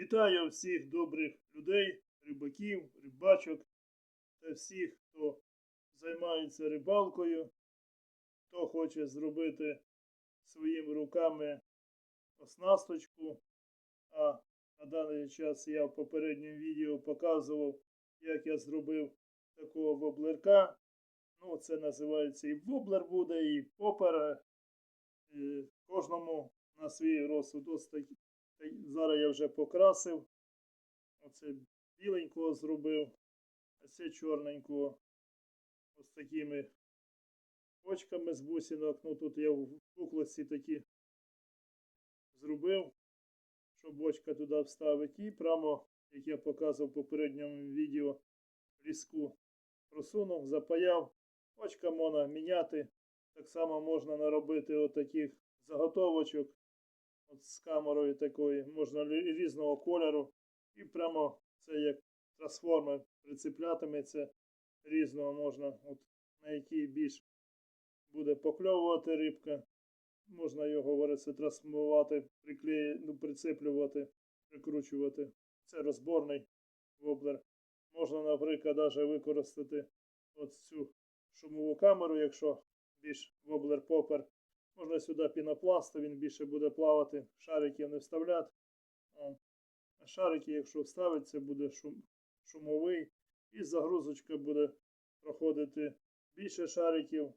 Вітаю всіх добрих людей, рибаків, рибачок та всіх, хто займається рибалкою, хто хоче зробити своїми руками оснасточку. А на даний час я в попередньому відео показував, як я зробив такого воблерка. Ну, це називається і воблер буде, і попер. Е, Кожному на свій розсуд. Ось Зараз я вже покрасив. Оце біленького зробив, а це чорненького. Ось такими очками з бусинок. Ну тут я в куклості такі зробив, щоб очка туди вставити. І прямо, як я показував в попередньому відео, різку просунув, запаяв. Очка можна міняти. Так само можна наробити отаких заготовочок от з камерою такої, можна різного кольору. І прямо це як трансформер прицеплятиметься різного можна, от, на який більш буде покльовувати рибка. Можна його говориться, трансформувати, приклеї, ну, прицеплювати, прикручувати. Це розборний воблер. Можна, наприклад, навіть використати от цю шумову камеру, якщо більш воблер попер. Можна сюди пінопласт, він більше буде плавати, шариків не вставляти. А шарики, якщо вставити, це буде шум, шумовий. І загрузочка буде проходити більше шариків,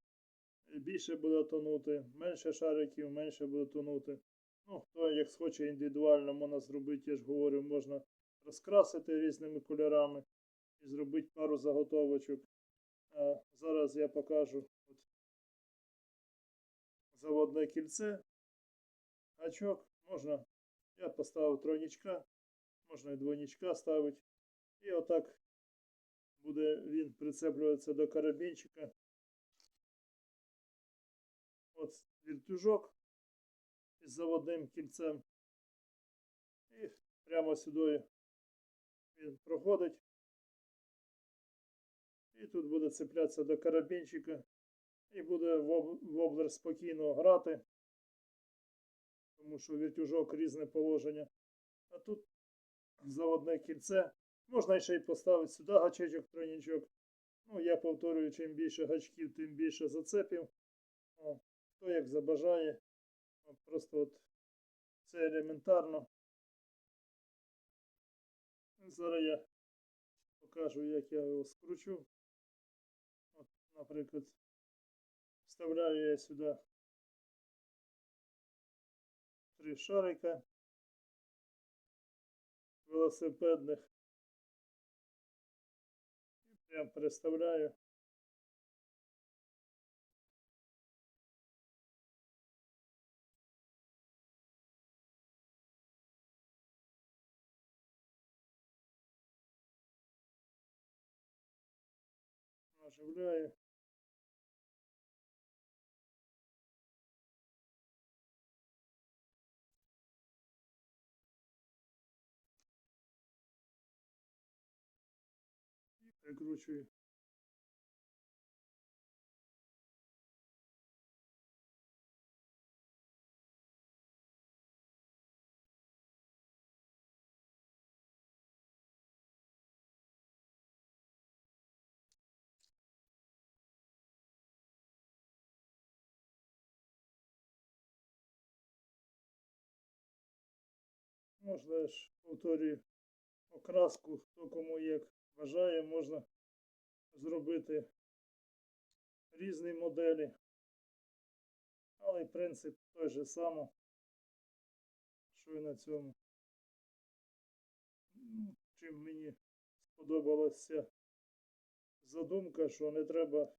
більше буде тонути, менше шариків, менше буде тонути. Ну, хто як схоче індивідуально, можна зробити, я ж говорю, можна розкрасити різними кольорами і зробити пару заготовочок. А зараз я покажу от заводне кільце, гачок, можна, я поставив тройничка, можна і двойничка ставити. І отак буде він прицеплюватися до карабінчика. От віртюжок із заводним кільцем. І прямо сюди він проходить. І тут буде цеплятися до карабінчика. І буде воблер спокійно грати, тому що віртюжок різне положення. А тут заводне кільце. Можна ще й поставити сюди гачечок, тройничок. Ну, я повторюю, чим більше гачків, тим більше зацепів. О, хто як забажає. От Просто от це елементарно. Зараз я покажу, як я його скручу. От, наприклад, вставляю я сюди три шарика велосипедних. І прям переставляю. Оживляю. Прикручую. Можна ж повторюю окраску, хто кому як бажає, можна зробити різні моделі. Але принцип той же самий, що і на цьому. Ну, Чим мені сподобалася задумка, що не треба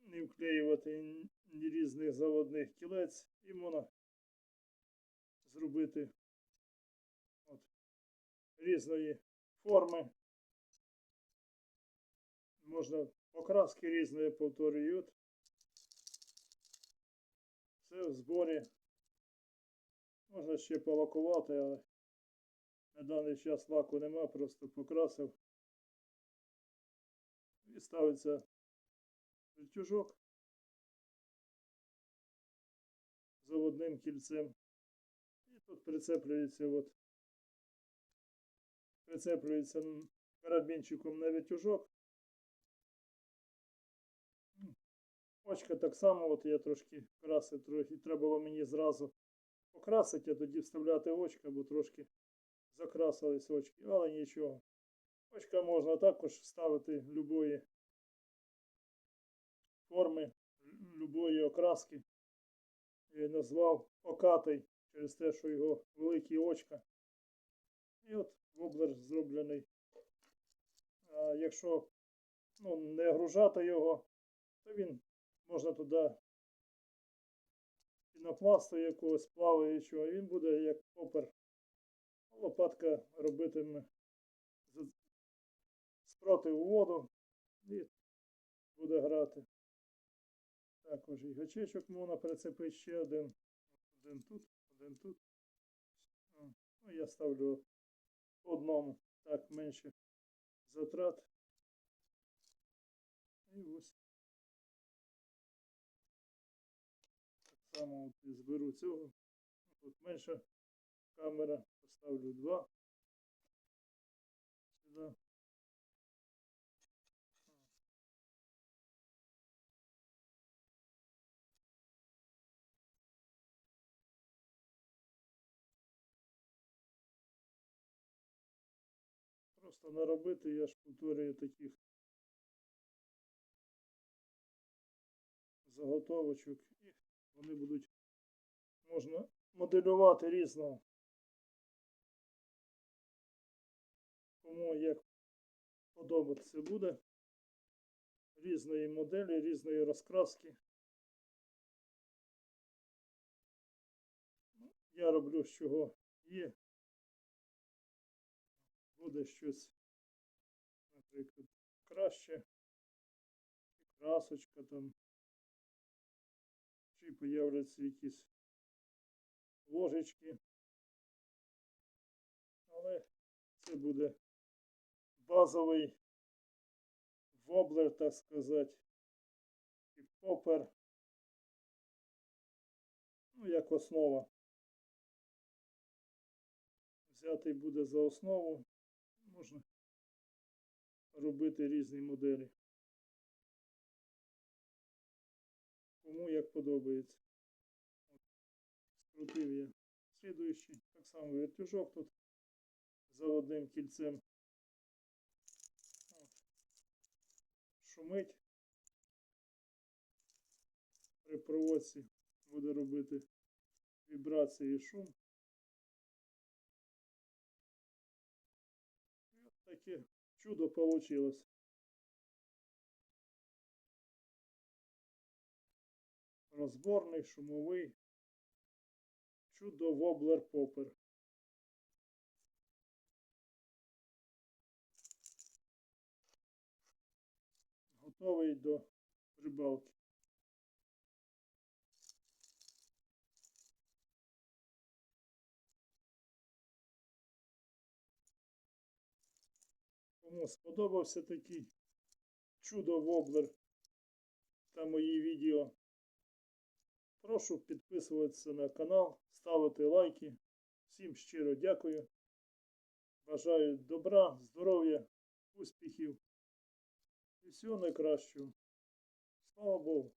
не вклеювати ні- різних заводних кілець і можна зробити різної форми. Можна покраски різної повторюю. От. Все в зборі. Можна ще полакувати, але на даний час лаку нема, просто покрасив. І ставиться вертюжок заводним кільцем. І Тут прицеплюється от. Прицеплюється карабінчиком на витяжок. М, Очка так само, от я трошки красив, трохи треба було мені зразу покрасити, а тоді вставляти очка, бо трошки закрасились очки, але нічого. Очка можна також ставити любої форми, любої окраски. Я назвав окатий через те, що його великі очка. І от воблер зроблений. А якщо ну, не гружати його, то він можна туди пінопласту якогось плаваючого, і він буде як попер. Лопатка робитиме спротив у воду і буде грати. Також і гачечок можна прицепити ще один. Один тут, один тут. Ну, я ставлю одному, так менше затрат. І ось. Так само от я зберу цього. Тут менша камера, поставлю два. Сюди. Просто наробити я ж повторюю таких заготовочок і вони будуть можна моделювати різного. Кому як подобатися буде. Різної моделі, різної розкраски. Ну, Я роблю з чого є. Буде щось, наприклад, краще. Чи красочка там. Чи появляться якісь ложечки. Але це буде базовий воблер, так сказати, і попер. Ну, як основа. Взятий буде за основу. Можна робити різні моделі. Кому як подобається. Скрутив я слідуючий. Так само вертюжок тут заводним кільцем. От. Шумить. При проводці буде робити вібрації і шум. Чудо получилось. Розборний, шумовий. Чудо воблер попер. Готовий до рибалки. Сподобався такий чудо воблер та мої відео. Прошу підписуватися на канал, ставити лайки. Всім щиро дякую. Бажаю добра, здоров'я, успіхів і всього найкращого. Слава Богу!